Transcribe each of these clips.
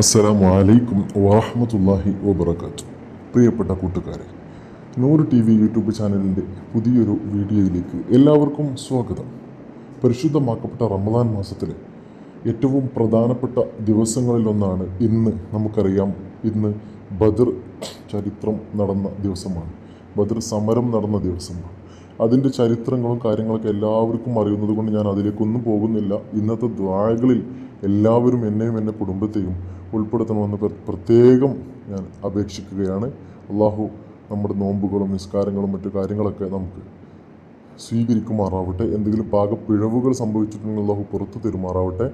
അസ്സലാമു അലൈക്കും വാഹമത്തല്ലാഹി വബർക്കാത്തു പ്രിയപ്പെട്ട കൂട്ടുകാരെ നൂറ് ടി വി യൂട്യൂബ് ചാനലിന്റെ പുതിയൊരു വീഡിയോയിലേക്ക് എല്ലാവർക്കും സ്വാഗതം. പരിശുദ്ധമാക്കപ്പെട്ട റമദാൻ മാസത്തിലെ ഏറ്റവും പ്രധാനപ്പെട്ട ദിവസങ്ങളിലൊന്നാണ് ഇന്ന്. നമുക്കറിയാം ഇന്ന് ബദർ ചരിത്രം നടന്ന ദിവസമാണ്. ബദർ സമരം നടന്ന ദിവസമാണ്. അതിന്റെ ചരിത്രങ്ങളും കാര്യങ്ങളൊക്കെ എല്ലാവർക്കും അറിയുന്നത് കൊണ്ട് ഞാൻ അതിലേക്കൊന്നും പോകുന്നില്ല. ഇന്നത്തെ ദ്വാരകളിൽ എല്ലാവരും എന്നെയും എന്റെ കുടുംബത്തെയും ഉൾപ്പെടുത്തണമെന്ന് പ്രത്യേകം ഞാൻ അപേക്ഷിക്കുകയാണ്. അള്ളാഹു നമ്മുടെ നോമ്പുകളും നിസ്കാരങ്ങളും മറ്റു കാര്യങ്ങളൊക്കെ നമുക്ക് സ്വീകരിക്കുമാറാവട്ടെ. എന്തെങ്കിലും പാകപ്പിഴവുകൾ സംഭവിച്ചിട്ടുണ്ടെങ്കിൽ അള്ളാഹു പുറത്തു തരുമാറാവട്ടെ.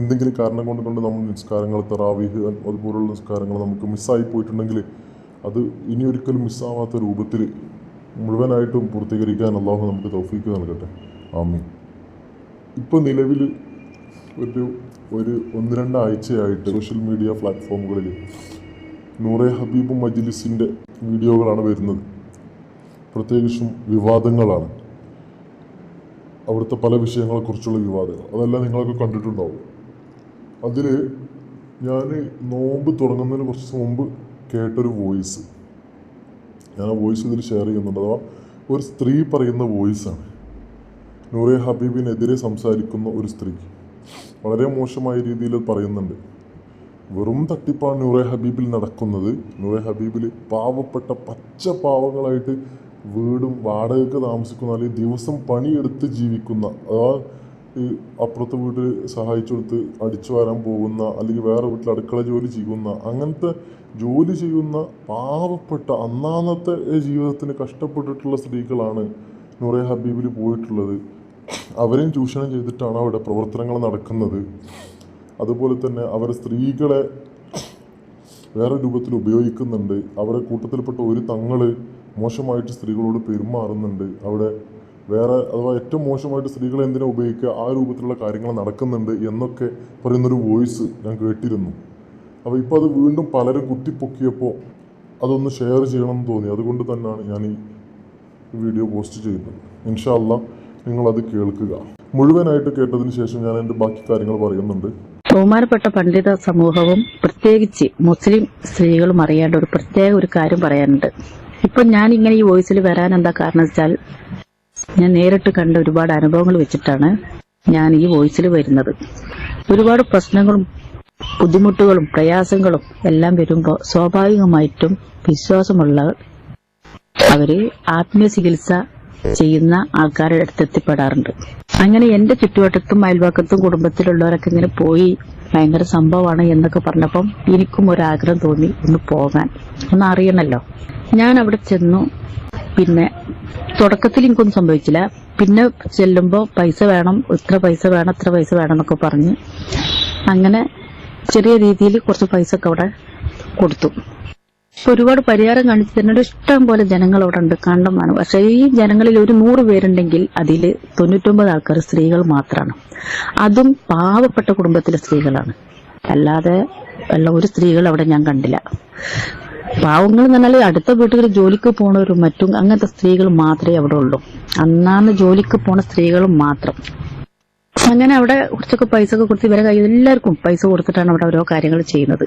എന്തെങ്കിലും കാരണം കൊണ്ട് കൊണ്ട് നമ്മൾ നിസ്കാരങ്ങൾ തറാവീഹ് അതുപോലുള്ള നിസ്കാരങ്ങൾ നമുക്ക് മിസ്സായി പോയിട്ടുണ്ടെങ്കിൽ അത് ഇനി ഒരിക്കലും മിസ്സാവാത്ത രൂപത്തിൽ മുഴുവനായിട്ടും പൂർത്തീകരിക്കാൻ അള്ളാഹു നമുക്ക് തൗഫീക്ക് നൽകട്ടെ. ആമീൻ. ഇപ്പോൾ നിലവിൽ ഒരു ഒരു ഒന്ന് രണ്ടാഴ്ചയായിട്ട് സോഷ്യൽ മീഡിയ പ്ലാറ്റ്ഫോമുകളിൽ നൂറെ ഹബീബ് മജ്ലിസിന്റെ വീഡിയോകളാണ് വരുന്നത്. പ്രത്യേകിച്ചും വിവാദങ്ങളാണ്. അവിടുത്തെ പല വിഷയങ്ങളെക്കുറിച്ചുള്ള വിവാദങ്ങൾ. അതെല്ലാം നിങ്ങളൊക്കെ കണ്ടിട്ടുണ്ടാവും. അതിൽ ഞാൻ നോമ്പ് തുടങ്ങുന്നതിന് കുറച്ച് മുമ്പ് കേട്ടൊരു വോയിസ്. ഞാൻ ആ വോയിസ് ഇതിൽ ഷെയർ ചെയ്യുന്നുണ്ട്. അഥവാ ഒരു സ്ത്രീ പറയുന്ന വോയിസാണ്. നൂറെ ഹബീബിനെതിരെ സംസാരിക്കുന്ന ഒരു സ്ത്രീ. വളരെ മോശമായ രീതിയിൽ പറയുന്നുണ്ട്. വെറും തട്ടിപ്പാണ് നൂറെ ഹബീബിൽ നടക്കുന്നത്. നൂറെ ഹബീബിൽ പാവപ്പെട്ട പച്ച പാവങ്ങളായിട്ട് വീടും വാടകയ്ക്ക് താമസിക്കുന്ന അല്ലെങ്കിൽ ദിവസം പണിയെടുത്ത് ജീവിക്കുന്ന അഥവാ ഈ അപ്പുറത്തെ വീട്ടിൽ സഹായിച്ചു കൊടുത്ത് അടിച്ചു വരാൻ പോകുന്ന അല്ലെങ്കിൽ വേറെ വീട്ടിൽ അടുക്കള ജോലി ചെയ്യുന്ന അങ്ങനത്തെ ജോലി ചെയ്യുന്ന പാവപ്പെട്ട അന്നാന്നത്തെ ജീവിതത്തിന് കഷ്ടപ്പെട്ടിട്ടുള്ള സ്ത്രീകളാണ് നൂറെ ഹബീബിൽ പോയിട്ടുള്ളത്. അവരെയും ചൂഷണം ചെയ്തിട്ടാണ് അവിടെ പ്രവർത്തനങ്ങൾ നടക്കുന്നത്. അതുപോലെ തന്നെ അവർ സ്ത്രീകളെ വേറെ രൂപത്തിൽ ഉപയോഗിക്കുന്നുണ്ട്. അവരെ കൂട്ടത്തിൽപ്പെട്ട ഒരു തങ്ങൾ മോശമായിട്ട് സ്ത്രീകളോട് പെരുമാറുന്നുണ്ട്. അവിടെ വേറെ അഥവാ ഏറ്റവും മോശമായിട്ട് സ്ത്രീകളെ എന്തിനാ ഉപയോഗിക്കുക? ആ രൂപത്തിലുള്ള കാര്യങ്ങൾ നടക്കുന്നുണ്ട് എന്നൊക്കെ പറയുന്നൊരു വോയിസ് ഞാൻ കേട്ടിരുന്നു. അപ്പോൾ ഇപ്പോൾ അത് വീണ്ടും പലരും കുത്തിപ്പൊക്കിയപ്പോൾ അതൊന്ന് ഷെയർ ചെയ്യണം എന്ന് തോന്നി. അതുകൊണ്ട് തന്നെയാണ് ഞാൻ ഈ വീഡിയോ പോസ്റ്റ് ചെയ്യുന്നത്. ഇൻഷാല്ല നിങ്ങളത് കേൾക്കുക. മുഴുവനായിട്ട് കേട്ടതിന് ശേഷം ഞാൻ എന്റെ ബാക്കി കാര്യങ്ങൾ പറയുന്നുണ്ട്. ബഹുമാനപ്പെട്ട പണ്ഡിത സമൂഹവും പ്രത്യേകിച്ച് മുസ്ലിം സ്ത്രീകളും അറിയേണ്ട ഒരു പ്രത്യേക ഒരു കാര്യം പറയാനുണ്ട്. ഇപ്പൊ ഞാൻ ഇങ്ങനെ ഈ വോയിസിൽ വരാൻ എന്താ കാരണം വെച്ചാൽ ഞാൻ നേരിട്ട് കണ്ട ഒരുപാട് അനുഭവങ്ങൾ വെച്ചിട്ടാണ് ഞാൻ ഈ വോയിസിൽ വരുന്നത്. ഒരുപാട് പ്രശ്നങ്ങളും ബുദ്ധിമുട്ടുകളും പ്രയാസങ്ങളും എല്ലാം വരുമ്പോൾ സ്വാഭാവികമായിട്ടും വിശ്വാസമുള്ള അവർ ആത്മീയ ചികിത്സ ചെയ്യുന്ന ആൾക്കാരുടെ അടുത്ത് എത്തിപ്പെടാറുണ്ട്. അങ്ങനെ എന്റെ ചുറ്റുവട്ടത്തും അയൽവക്കത്തും കുടുംബത്തിലുള്ളവരൊക്കെ ഇങ്ങനെ പോയി ഭയങ്കര സംഭവമാണ് എന്നൊക്കെ പറഞ്ഞപ്പം എനിക്കും ഒരാഗ്രഹം തോന്നി ഒന്ന് പോകാൻ. ഒന്ന് അറിയണല്ലോ. ഞാൻ അവിടെ ചെന്നു. പിന്നെ തുടക്കത്തിൽ എനിക്കൊന്നും സംഭവിച്ചില്ല. പിന്നെ ചെല്ലുമ്പോൾ പൈസ വേണം ഇത്ര പൈസ വേണം ഇത്ര പൈസ വേണം എന്നൊക്കെ പറഞ്ഞ് അങ്ങനെ ചെറിയ രീതിയിൽ കുറച്ച് പൈസ ഒക്കെ അവിടെ കൊടുത്തു. ഇപ്പൊ ഒരുപാട് പരിഹാരം കാണിച്ചു തരുന്നുണ്ട്. ഇഷ്ടം പോലെ ജനങ്ങളോടുണ്ട് കണ്ടമാണ് പക്ഷെ ഈ ജനങ്ങളിൽ ഒരു നൂറ് പേരുണ്ടെങ്കിൽ അതിൽ തൊണ്ണൂറ്റൊമ്പത് ആൾക്കാർ സ്ത്രീകൾ മാത്രമാണ് അതും പാവപ്പെട്ട കുടുംബത്തിലെ സ്ത്രീകളാണ്. അല്ലാതെ ഉള്ള ഒരു സ്ത്രീകൾ അവിടെ ഞാൻ കണ്ടില്ല. പാവങ്ങൾ എന്ന് പറഞ്ഞാൽ അടുത്ത വീട്ടുകളിൽ ജോലിക്ക് പോണവരും മറ്റും അങ്ങനത്തെ സ്ത്രീകൾ മാത്രമേ അവിടെ ഉള്ളൂ. അന്നാന്ന് ജോലിക്ക് പോണ സ്ത്രീകൾ മാത്രം. അങ്ങനെ അവിടെ കുറച്ചൊക്കെ പൈസ ഒക്കെ കൊടുത്ത് ഇവരെ കൈ എല്ലാവർക്കും പൈസ കൊടുത്തിട്ടാണ് അവിടെ ഓരോ കാര്യങ്ങൾ ചെയ്യുന്നത്.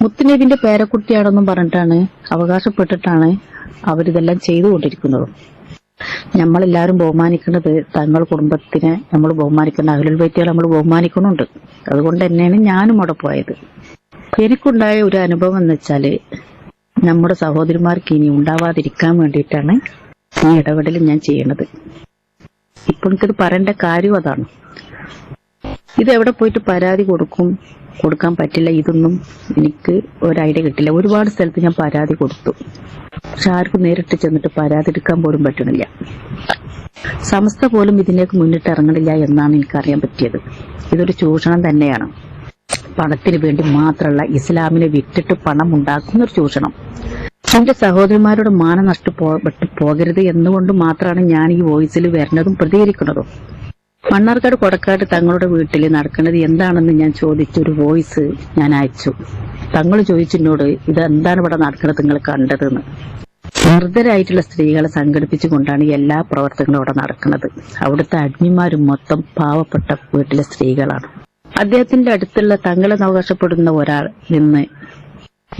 മുത്തുനബിന്റെ പേരക്കുട്ടിയാണെന്നും പറഞ്ഞിട്ടാണ് അവകാശപ്പെട്ടിട്ടാണ് അവരിതെല്ലാം ചെയ്തുകൊണ്ടിരിക്കുന്നത്. നമ്മളെല്ലാവരും ബഹുമാനിക്കുന്നത് തങ്ങൾ കുടുംബത്തിനെ നമ്മൾ ബഹുമാനിക്കുന്ന അഖിലുൽ വ്യക്തികൾ നമ്മൾ ബഹുമാനിക്കുന്നുണ്ട്. അതുകൊണ്ട് തന്നെയാണ് ഞാനും അവിടെ പോയത്. എനിക്കുണ്ടായ ഒരു അനുഭവം എന്ന് വെച്ചാൽ നമ്മുടെ സഹോദരിമാർക്ക് ഇനി ഉണ്ടാവാതിരിക്കാൻ വേണ്ടിയിട്ടാണ് ഈ ഇടപെടൽ ഞാൻ ചെയ്യണത്. ഇപ്പൊ എനിക്കത് പറയേണ്ട കാര്യം അതാണ്. ഇത് എവിടെ പോയിട്ട് പരാതി കൊടുക്കും? കൊടുക്കാൻ പറ്റില്ല ഇതൊന്നും എനിക്ക് ഒരു ഐഡിയ കിട്ടില്ല. ഒരുപാട് സ്ഥലത്ത് ഞാൻ പരാതി കൊടുത്തു. പക്ഷെ ആർക്കും നേരിട്ട് ചെന്നിട്ട് പരാതി എടുക്കാൻ പോലും പറ്റണില്ല. സമസ്ത പോലും ഇതിലേക്ക് മുന്നിട്ട് ഇറങ്ങണില്ല എന്നാണ് എനിക്കറിയാൻ പറ്റിയത്. ഇതൊരു ചൂഷണം തന്നെയാണ്. പണത്തിന് വേണ്ടി മാത്രമല്ല ഇസ്ലാമിനെ വിറ്റിട്ട് പണം ഉണ്ടാക്കുന്ന ഒരു ചൂഷണം. എന്റെ സഹോദരന്മാരുടെ മാനം നഷ്ടപ്പെട്ടു പോകരുത് എന്നുകൊണ്ട് മാത്രമാണ് ഞാൻ ഈ വോയിസിൽ വരുന്നതും പ്രതികരിക്കുന്നതും. മണ്ണാർക്കാട് കൊടക്കാട് തങ്ങളുടെ വീട്ടിൽ നടക്കുന്നത് എന്താണെന്ന് ഞാൻ ചോദിച്ചൊരു വോയിസ് ഞാൻ അയച്ചു. തങ്ങൾ ഇത് എന്താണ് ഇവിടെ നടക്കുന്നത് നിങ്ങൾ കണ്ടതെന്ന്? നിർദ്ധരായിട്ടുള്ള സ്ത്രീകളെ സംഘടിപ്പിച്ചുകൊണ്ടാണ് എല്ലാ പ്രവർത്തനങ്ങളും അവിടെ നടക്കുന്നത്. അവിടുത്തെ അഡ്മിമാരും മൊത്തം പാവപ്പെട്ട വീട്ടിലെ സ്ത്രീകളാണ്. അദ്ദേഹത്തിന്റെ അടുത്തുള്ള തങ്ങളെ അവകാശപ്പെടുന്ന ഒരാൾ നിന്ന്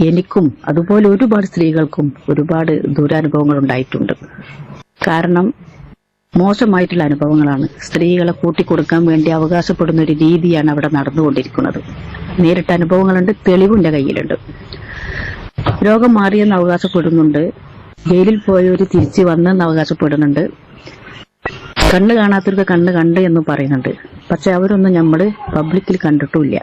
എനിക്കും അതുപോലെ ഒരുപാട് സ്ത്രീകൾക്കും ഒരുപാട് ദുരനുഭവങ്ങൾ ഉണ്ടായിട്ടുണ്ട്. കാരണം മോശമായിട്ടുള്ള അനുഭവങ്ങളാണ്. സ്ത്രീകളെ കൂട്ടിക്കൊടുക്കാൻ വേണ്ടി അവകാശപ്പെടുന്ന ഒരു രീതിയാണ് അവിടെ നടന്നുകൊണ്ടിരിക്കുന്നത്. നേരിട്ട് അനുഭവങ്ങളുണ്ട് തെളിവിന്റെ കയ്യിലുണ്ട്. രോഗം മാറിയെന്ന് അവകാശപ്പെടുന്നുണ്ട്. ജയിലിൽ പോയവര് തിരിച്ചു വന്നെന്ന് അവകാശപ്പെടുന്നുണ്ട്. കണ്ണ് കാണാത്തവർക്ക് കണ്ണ് കണ്ട് എന്ന് പറയുന്നുണ്ട്. പക്ഷെ അവരൊന്നും നമ്മൾ പബ്ലിക്കിൽ കണ്ടിട്ടില്ല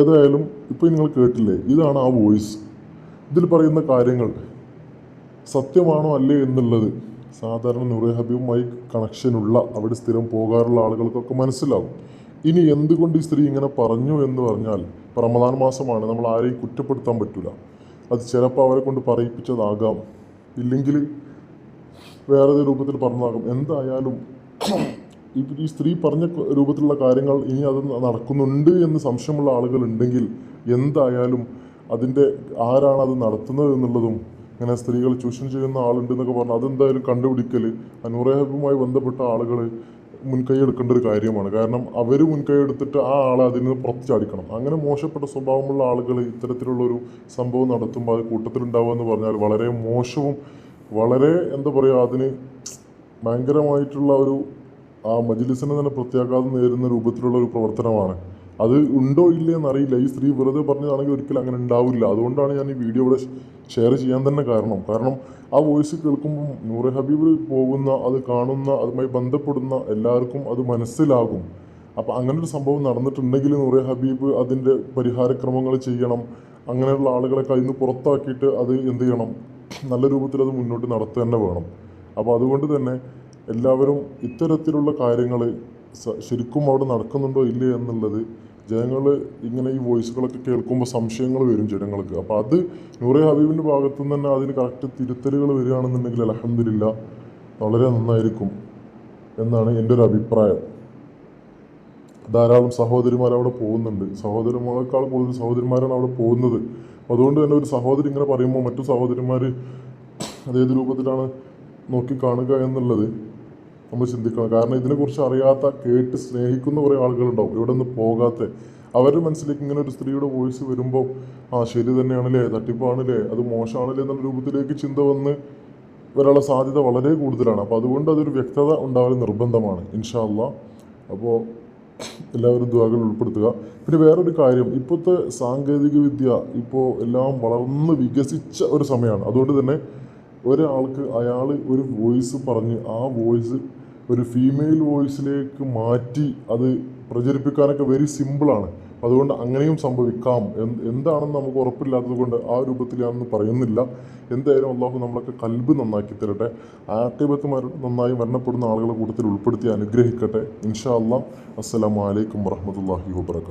ഏതായാലും ഇപ്പോൾ നിങ്ങൾ കേട്ടില്ലേ? ഇതാണ് ആ വോയിസ്. ഇതിൽ പറയുന്ന കാര്യങ്ങൾ സത്യമാണോ അല്ലേ എന്നുള്ളത് സാധാരണ നൂറെ ഹബീബുമായി കണക്ഷനുള്ള അവിടെ സ്ഥിരം പോകാറുള്ള ആളുകൾക്കൊക്കെ മനസ്സിലാവും. ഇനി എന്തുകൊണ്ട് ഈ സ്ത്രീ ഇങ്ങനെ പറഞ്ഞു എന്ന് പറഞ്ഞാൽ പ്രമദാൻ മാസമാണ് നമ്മൾ ആരെയും കുറ്റപ്പെടുത്താൻ പറ്റില്ല അത് ചിലപ്പോൾ അവരെ കൊണ്ട് പറയിപ്പിച്ചതാകാം. ഇല്ലെങ്കിൽ വേറെ രൂപത്തിൽ പറഞ്ഞതാകും. എന്തായാലും ഈ സ്ത്രീ പറഞ്ഞ രൂപത്തിലുള്ള കാര്യങ്ങൾ ഇനി അത് നടക്കുന്നുണ്ട് എന്ന് സംശയമുള്ള ആളുകൾ ഉണ്ടെങ്കിൽ എന്തായാലും അതിന്റെ ആരാണ് അത് നടത്തുന്നത് എന്നുള്ളതും ഇങ്ങനെ സ്ത്രീകൾ ചൂഷണം ചെയ്യുന്ന ആളുണ്ട് എന്നൊക്കെ പറഞ്ഞാൽ അതെന്തായാലും കണ്ടുപിടിക്കൽ അനുറേഹബുമായി ബന്ധപ്പെട്ട ആളുകൾ മുൻകൈ എടുക്കേണ്ട ഒരു കാര്യമാണ്. കാരണം അവർ മുൻകൈ എടുത്തിട്ട് ആ ആളെ അതിൽ നിന്ന് പുറത്ത് ചാടിക്കണം. അങ്ങനെ മോശപ്പെട്ട സ്വഭാവമുള്ള ആളുകൾ ഇത്തരത്തിലുള്ളൊരു സംഭവം നടത്തുമ്പോൾ അത് കൂട്ടത്തിലുണ്ടാവുക എന്ന് പറഞ്ഞാൽ വളരെ മോശവും വളരെ എന്താ പറയുക അതിന് ഭയങ്കരമായിട്ടുള്ള ഒരു ആ മജിലിസിനെ തന്നെ പ്രത്യാഘാതം നേരുന്ന രൂപത്തിലുള്ള ഒരു പ്രവർത്തനമാണ്. അത് ഉണ്ടോ ഇല്ലേ എന്നറിയില്ല ഈ സ്ത്രീ വെറുതെ പറഞ്ഞതാണെങ്കിൽ ഒരിക്കലും അങ്ങനെ ഉണ്ടാവില്ല. അതുകൊണ്ടാണ് ഞാൻ ഈ വീഡിയോ ഇവിടെ ഷെയർ ചെയ്യാൻ തന്നെ കാരണം. കാരണം ആ വോയിസ് കേൾക്കുമ്പം നൂറെ ഹബീബ് പോകുന്ന അത് കാണുന്ന അതുമായി ബന്ധപ്പെടുന്ന എല്ലാവർക്കും അത് മനസ്സിലാകും. അപ്പോൾ അങ്ങനെ ഒരു സംഭവം നടന്നിട്ടുണ്ടെങ്കിൽ നൂറെ ഹബീബ് അതിന്റെ പരിഹാരക്രമങ്ങൾ ചെയ്യണം. അങ്ങനെയുള്ള ആളുകളെ കയ്യിൽ നിന്ന് പുറത്താക്കിയിട്ട് അത് എന്ത് ചെയ്യണം? നല്ല രൂപത്തിൽ അത് മുന്നോട്ട് നടത്തുക തന്നെ വേണം. അപ്പോൾ അതുകൊണ്ട് തന്നെ എല്ലാവരും ഇത്തരത്തിലുള്ള കാര്യങ്ങൾ ശരിക്കും അവിടെ നടക്കുന്നുണ്ടോ ഇല്ലേ എന്നുള്ളത് ജനങ്ങൾ ഇങ്ങനെ ഈ വോയിസുകളൊക്കെ കേൾക്കുമ്പോൾ സംശയങ്ങൾ വരും ജനങ്ങൾക്ക്. അപ്പോൾ അത് നൂറെ ഹബീബിന്റെ ഭാഗത്തു നിന്ന് തന്നെ അതിന് കറക്റ്റ് തിരുത്തലുകൾ വരികയാണെന്നുണ്ടെങ്കിൽ അലഹമില്ല വളരെ നന്നായിരിക്കും എന്നാണ് എന്റെ ഒരു അഭിപ്രായം. ധാരാളം സഹോദരിമാർ അവിടെ പോകുന്നുണ്ട്. സഹോദരന്മാരെക്കാൾ കൂടുതൽ സഹോദരിമാരാണ് അവിടെ പോകുന്നത്. അതുകൊണ്ട് തന്നെ ഒരു സഹോദരി ഇങ്ങനെ പറയുമ്പോൾ മറ്റു സഹോദരിമാർ അതേത് രൂപത്തിലാണ് നോക്കി കാണുക എന്നുള്ളത് നമ്മൾ ചിന്തിക്കണം. കാരണം ഇതിനെക്കുറിച്ച് അറിയാത്ത കേട്ട് സ്നേഹിക്കുന്ന കുറേ ആളുകളുണ്ടാവും. ഇവിടെ നിന്ന് പോകാത്ത. അവരുടെ മനസ്സിലേക്ക് ഇങ്ങനെ ഒരു സ്ത്രീയുടെ വോയിസ് വരുമ്പോൾ ആ ശരി തന്നെയാണല്ലേ തട്ടിപ്പാണല്ലേ അത് മോശമാണല്ലേ എന്നുള്ള രൂപത്തിലേക്ക് ചിന്ത വന്ന് വരാനുള്ള സാധ്യത വളരെ കൂടുതലാണ്. അപ്പോൾ അതുകൊണ്ട് അതൊരു വ്യക്തത ഉണ്ടാവാൻ നിർബന്ധമാണ് ഇൻഷാല്ല അപ്പോൾ എല്ലാവരും ദ്വാകൾ ഉൾപ്പെടുത്തുക. പിന്നെ വേറൊരു കാര്യം ഇപ്പോഴത്തെ സാങ്കേതിക വിദ്യ ഇപ്പോൾ എല്ലാം വളർന്ന് വികസിച്ച ഒരു സമയമാണ്. അതുകൊണ്ട് തന്നെ ഒരാൾക്ക് അയാൾ ഒരു വോയിസ് പറഞ്ഞ് ആ വോയിസ് ഒരു ഫീമെയിൽ വോയിസിലേക്ക് മാറ്റി അത് പ്രചരിപ്പിക്കാനൊക്കെ വെരി സിമ്പിളാണ് അതുകൊണ്ട് അങ്ങനെയും സംഭവിക്കാം. എന്ത് എന്താണെന്ന് നമുക്ക് ഉറപ്പില്ലാത്തത് കൊണ്ട് ആ രൂപത്തിൽ ഞാനൊന്നും പറയുന്നില്ല. എന്തായാലും അള്ളാഹു നമ്മളൊക്കെ കൽബ് നന്നാക്കി തരട്ടെ. ആട്ടിബത്ത് മര നന്നായി മരണപ്പെടുന്ന ആളുകളെ കൂടുതൽ ഉൾപ്പെടുത്തി അനുഗ്രഹിക്കട്ടെ. ഇൻഷാ അള്ളാഹ്. അസ്സലാമു അലൈക്കും വറഹമത്തല്ലാഹി വബർക്കാത്തു